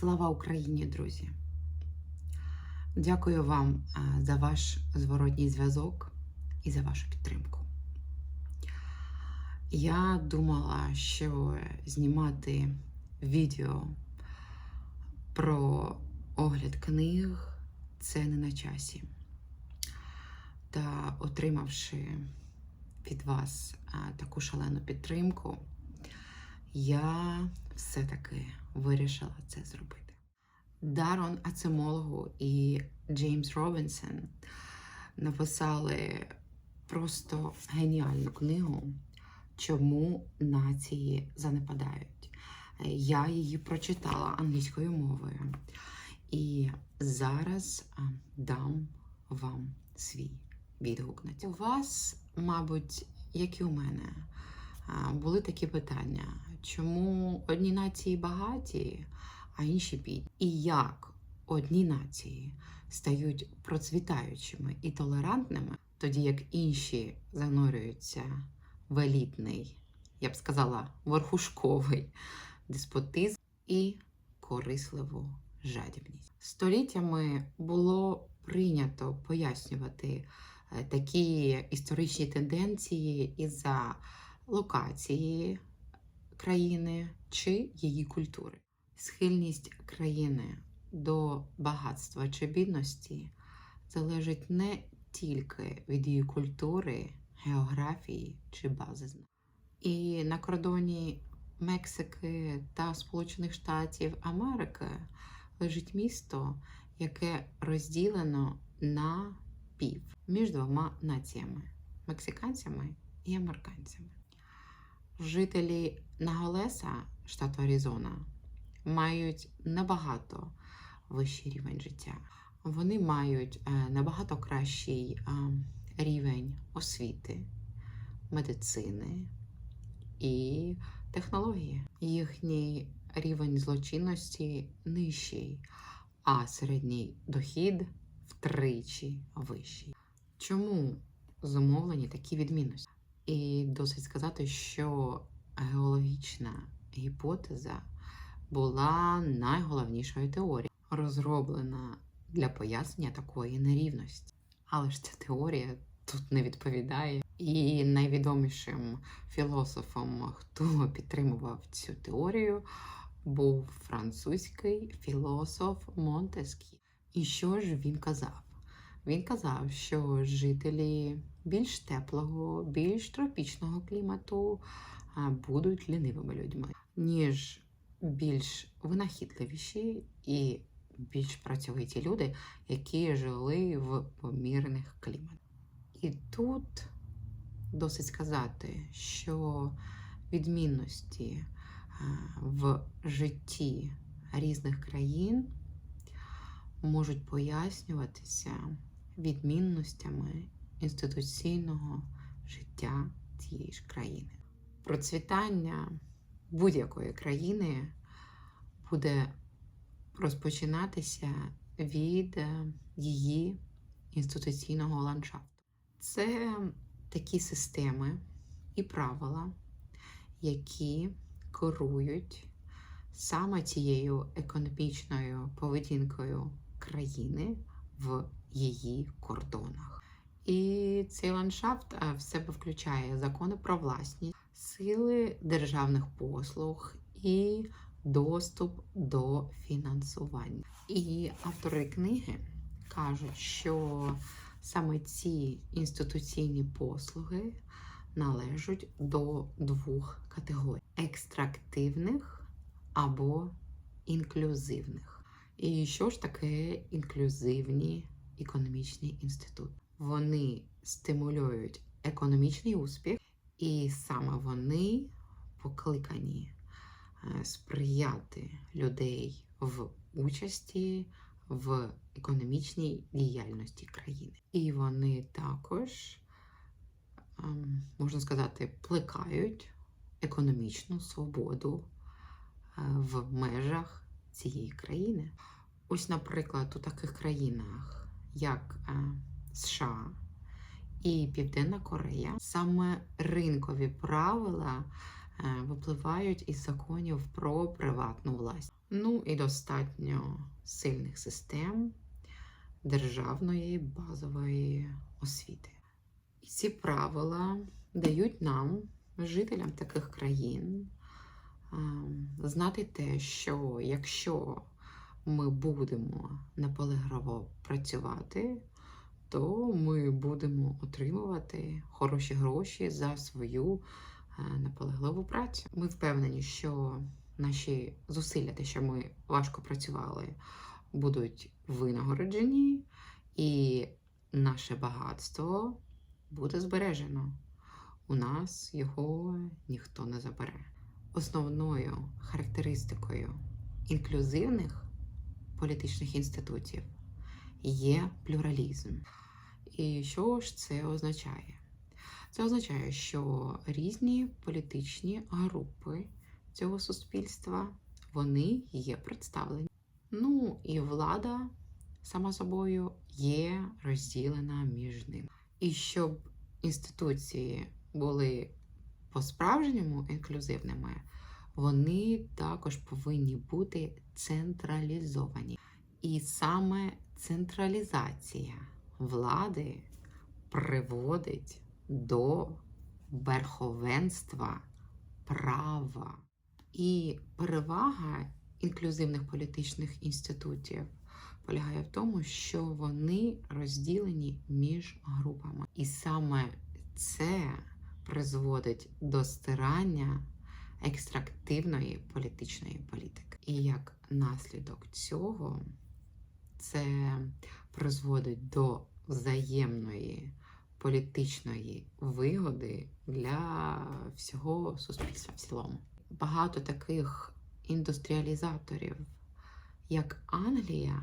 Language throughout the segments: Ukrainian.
Слава Україні, друзі! Дякую вам за ваш зворотній зв'язок і за вашу підтримку. Я думала, що знімати відео про огляд книг це не на часі. Та отримавши від вас таку шалену підтримку, я все-таки вирішила це зробити. Дарон Ацемологу і Джеймс Робінсон написали просто геніальну книгу Чому нації занепадають. Я її прочитала англійською мовою. І зараз дам вам свій відгук на це. У вас, мабуть, як і у мене, були такі питання, чому одні нації багаті, а інші бідні? І як одні нації стають процвітаючими і толерантними, тоді як інші занурюються в елітний, я б сказала, верхушковий деспотизм і корисливу жадібність. Століттями було прийнято пояснювати е, такі історичні тенденції із-за локації країни чи її культури. Схильність країни до багатства чи бідності залежить не тільки від її культури, географії чи бази. І на кордоні Мексики та Сполучених Штатів Америки лежить місто, яке розділено на пів між двома націями мексиканцями і американцями. Жителі Наголеса, штату Аризона, мають набагато вищий рівень життя. Вони мають е, набагато кращий е, рівень освіти, медицини і технології. Їхній рівень злочинності нижчий, а середній дохід втричі вищий. Чому зумовлені такі відмінності? І досить сказати, що геологічна гіпотеза була найголовнішою теорією, розроблена для пояснення такої нерівності. Але ж ця теорія тут не відповідає. І найвідомішим філософом, хто підтримував цю теорію, був французький філософ Монтеск'є. І що ж він казав? Він казав, що жителі більш теплого, більш тропічного клімату будуть лінивими людьми, ніж більш винахідливіші і більш працьовиті люди, які жили в помірних кліматах. І тут досить сказати, що відмінності в житті різних країн можуть пояснюватися відмінностями інституційного життя цієї ж країни. Процвітання будь-якої країни буде розпочинатися від її інституційного ландшафту. Це такі системи і правила, які керують саме цією економічною поведінкою країни в її кордонах. І цей ландшафт е, в себе включає закони про власність, сили державних послуг і доступ до фінансування. І автори книги кажуть, що саме ці інституційні послуги належать до двох категорій: екстрактивних або інклюзивних. І що ж таке інклюзивні економічні інститути? Вони стимулюють економічний успіх, і саме вони покликані е, сприяти людей в участі в економічній діяльності країни. І вони також, ем, можна сказати, плекають економічну свободу е, в межах цієї країни. Ось, наприклад, у таких країнах, як е, США і Південна Корея, саме ринкові правила е, випливають із законів про приватну власність. Ну і достатньо сильних систем державної базової освіти. І ці правила дають нам, жителям таких країн, ем, знати те, що якщо ми будемо наполегливо працювати, то ми будемо отримувати хороші гроші за свою е, наполегливу працю. Ми впевнені, що наші зусилля, те, що ми важко працювали, будуть винагороджені, і наше багатство буде збережено. У нас його ніхто не забере. Основною характеристикою інклюзивних політичних інститутів є плюралізм. І що ж це означає? Це означає, що різні політичні групи цього суспільства вони є представлені. Ну і влада сама собою є розділена між ними. І щоб інституції були по-справжньому інклюзивними, вони також повинні бути централізовані. І саме централізація влади приводить до верховенства права. І перевага інклюзивних політичних інститутів полягає в тому, що вони розділені між групами. І саме це призводить до стирання екстрактивної політичної політики. І як наслідок цього це призводить до взаємної політичної вигоди для всього суспільства в цілому. Багато таких індустріалізаторів, як Англія,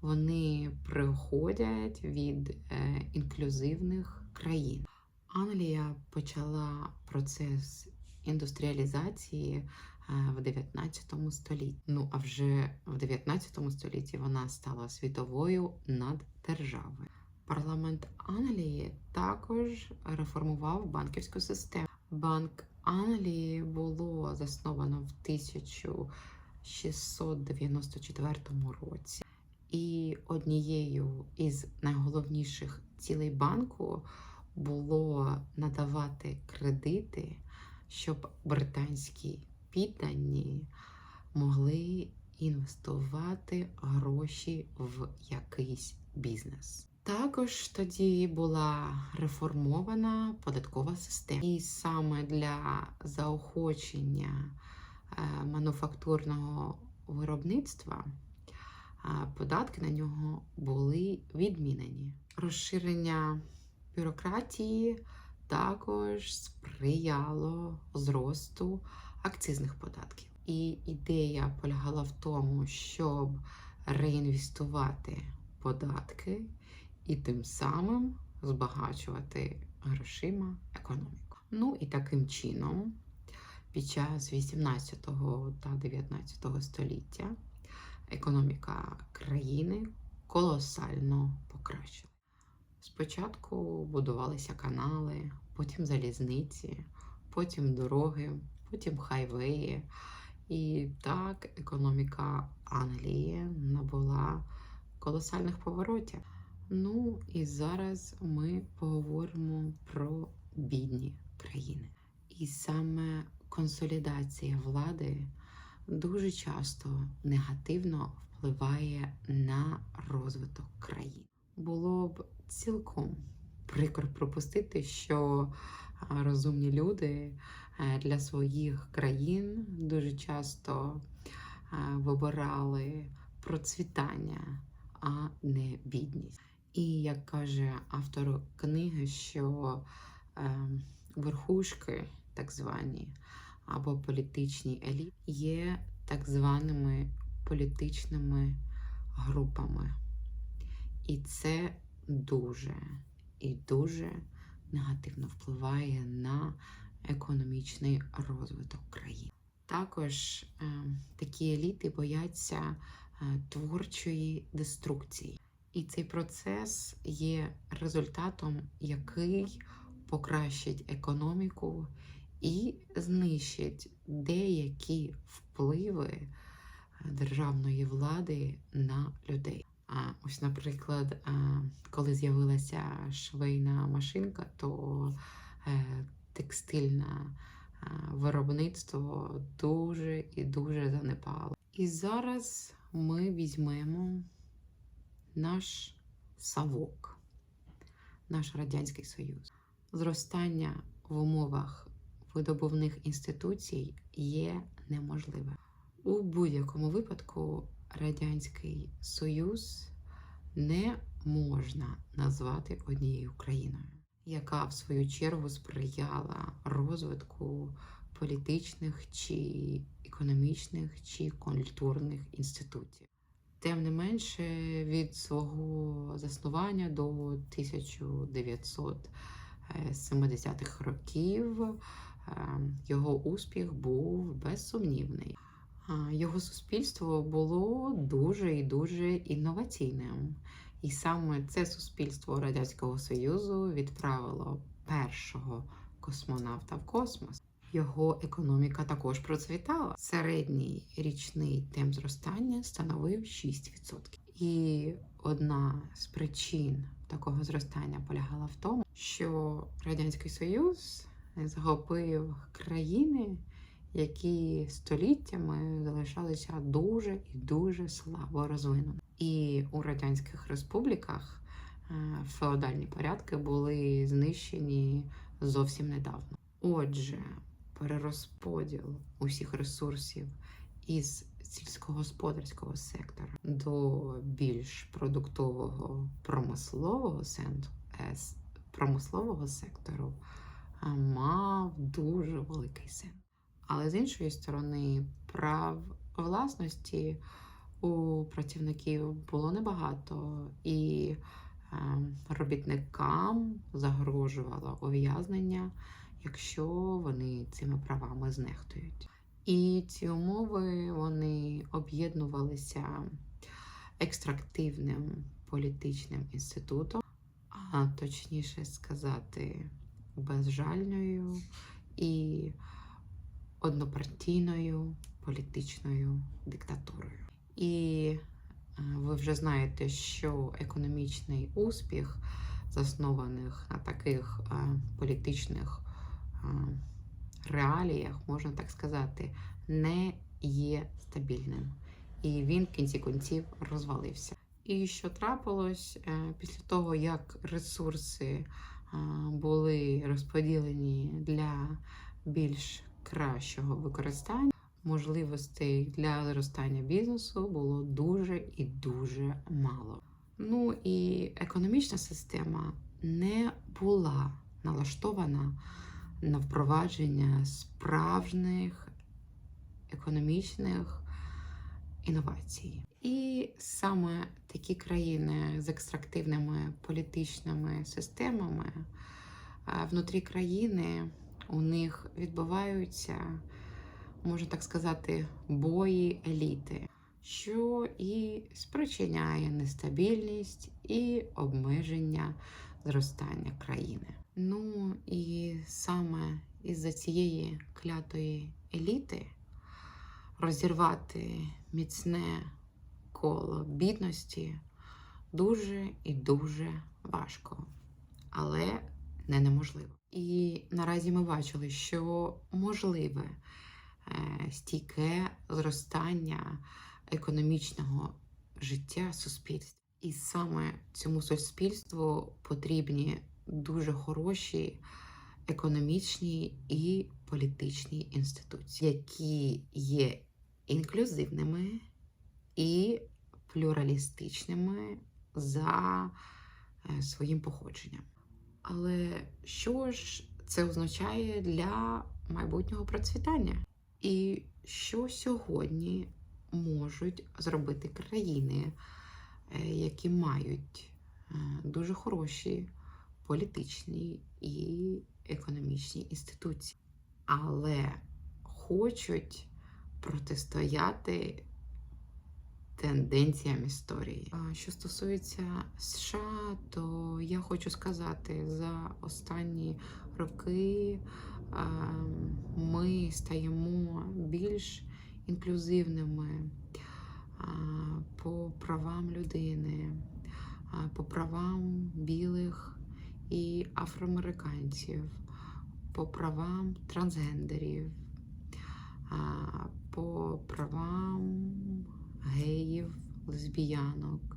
вони приходять від е, інклюзивних країн. Англія почала процес індустріалізації в 19 столітті. Ну а вже в 19 столітті вона стала світовою наддержавою. Парламент Англії також реформував банківську систему. Банк Англії було засновано в 1694 році, і однією із найголовніших цілей банку було надавати кредити, щоб британські піддані могли інвестувати гроші в якийсь бізнес. Також тоді була реформована податкова система, і саме для заохочення е, мануфактурного виробництва е, податки на нього були відмінені. Розширення бюрократії також сприяло зросту акцизних податків. І ідея полягала в тому, щоб реінвестувати податки і тим самим збагачувати грошима економіку. Ну і таким чином, під час 18 та 19 століття економіка країни колосально покращила. Спочатку будувалися канали, потім залізниці, потім дороги, потім хайвеї. І так економіка Англії набула колосальних поворотів. Ну і зараз ми поговоримо про бідні країни. І саме консолідація влади дуже часто негативно впливає на розвиток країн. Було б цілком прикро пропустити, що розумні люди для своїх країн дуже часто вибирали процвітання, а не бідність. І як каже автор книги, що е, верхушки, так звані, або політичні еліти, є так званими політичними групами. І це дуже і дуже негативно впливає на економічний розвиток країн. Також е, такі еліти бояться е, творчої деструкції. І цей процес є результатом, який покращить економіку і знищить деякі впливи державної влади на людей. Ось, наприклад, коли з'явилася швейна машинка, то е, текстильне виробництво дуже і дуже занепало. І зараз ми візьмемо наш савок, наш Радянський Союз. Зростання в умовах видобувних інституцій є неможливе. У будь-якому випадку Радянський Союз не можна назвати однією країною, яка в свою чергу сприяла розвитку політичних чи економічних чи культурних інститутів. Тим не менше, від свого заснування до 1970-х років е, його успіх був безсумнівний. Його суспільство було дуже і дуже інноваційним. І саме це суспільство Радянського Союзу відправило першого космонавта в космос. Його економіка також процвітала. Середній річний темп зростання становив 6%. І одна з причин такого зростання полягала в тому, що Радянський Союз захопив країни, які століттями залишалися дуже і дуже слабо розвиненими. І у радянських республіках е, феодальні порядки були знищені зовсім недавно. Отже, перерозподіл усіх ресурсів із сільськогосподарського сектора до більш продуктового промислового е, промислового сектору е, мав дуже великий сенс. Але з іншої сторони, прав власності у працівників було небагато, і е, робітникам загрожувало ув'язнення, якщо вони цими правами знехтують. І ці умови вони об'єднувалися екстрактивним політичним інститутом, а точніше сказати, безжальною і однопартійною політичною диктатурою. І е, ви вже знаєте, що економічний успіх, заснованих на таких е, політичних е, реаліях, можна так сказати, не є стабільним. І він в кінці кінців розвалився. І що трапилось після того, як ресурси були розподілені для більш кращого використання, можливостей для зростання бізнесу було дуже і дуже мало. Ну і економічна система не була налаштована на впровадження справжніх економічних інновацій. І саме такі країни з екстрактивними політичними системами внутрі країни у них відбуваються, можна так сказати, бої еліти, що і спричиняє нестабільність і обмеження зростання країни. Ну і саме із-за цієї клятої еліти розірвати міцне коло бідності дуже і дуже важко, але не неможливо. І наразі ми бачили, що можливе е, стійке зростання економічного життя суспільства. І саме цьому суспільству потрібні дуже хороші економічні і політичні інституції, які є інклюзивними і плюралістичними за е, своїм походженням. Але що ж це означає для майбутнього процвітання? І що сьогодні можуть зробити країни, е, які мають е, дуже хороші політичні і економічні інституції, але хочуть протистояти тенденціям історії. Що стосується США, то я хочу сказати, за останні роки ми стаємо більш інклюзивними, по правам людини, по правам білих і афроамериканців, по правам трансгендерів, по правам геїв, лесбіянок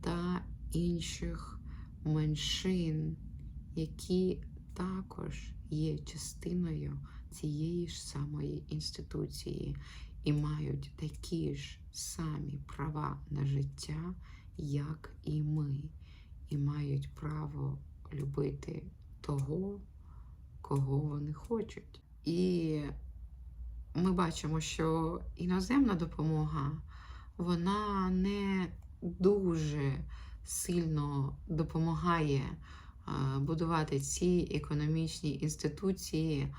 та інших меншин, які також є частиною цієї ж самої інституції і мають такі ж самі права на життя, як і ми, і мають право любити того, кого вони хочуть. І ми бачимо, що іноземна допомога вона не дуже сильно допомагає будувати ці економічні інституції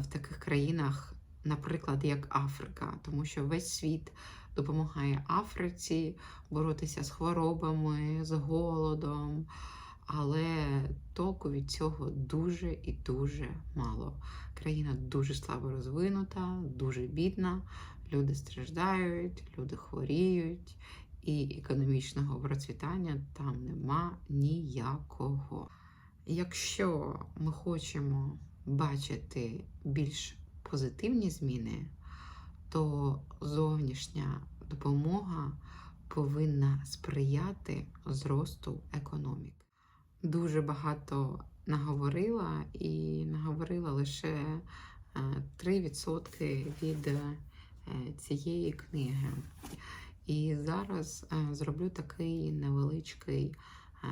в таких країнах, наприклад, як Африка, тому що весь світ допомагає Африці боротися з хворобами, з голодом, але толку від цього дуже і дуже мало. Країна дуже слабо розвинута, дуже бідна. Люди страждають, люди хворіють, і економічного процвітання там нема ніякого. Якщо ми хочемо бачити більш позитивні зміни, то зовнішня допомога повинна сприяти зросту економіки. Дуже багато наговорила і наговорила лише е, 3% від е, цієї книги. І зараз е, зроблю такий невеличкий е,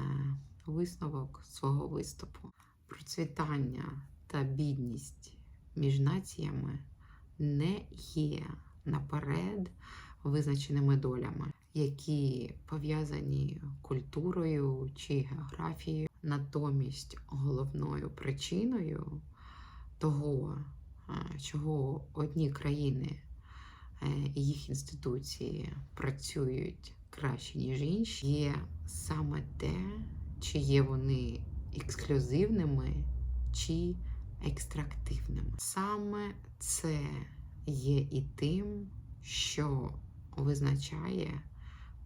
висновок свого виступу. Процвітання та бідність між націями не є наперед визначеними долями, які пов'язані культурою чи географією. Натомість головною причиною того, е, чого одні країни е, і їх інституції працюють краще, ніж інші, є саме те, чи є вони ексклюзивними чи екстрактивними. Саме це є і тим, що визначає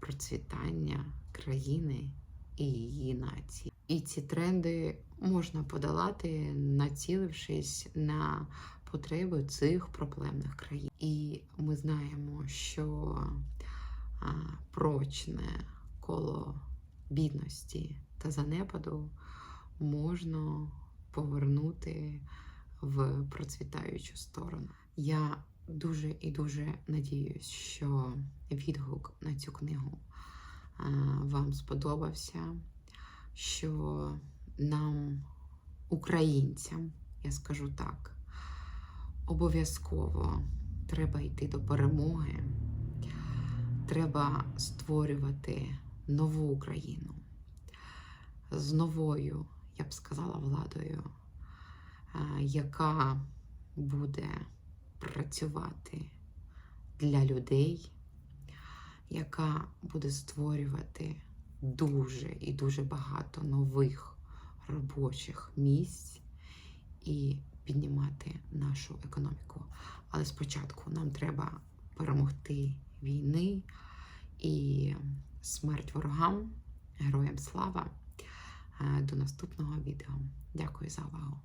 процвітання країни і її нації. І ці тренди можна подолати, націлившись на потреби цих проблемних країн. І знаємо, що прочне коло бідності та занепаду можна повернути в процвітаючу сторону. Я дуже і дуже надіюсь, що відгук на цю книгу вам сподобався, що нам, українцям, я скажу так, обов'язково треба йти до перемоги, треба створювати нову Україну. З новою, я б сказала, владою, яка буде працювати для людей, яка буде створювати дуже і дуже багато нових робочих місць і піднімати нашу економіку. Але спочатку нам треба перемогти війни і смерть ворогам, героям слава. Е, До наступного відео. Дякую за увагу.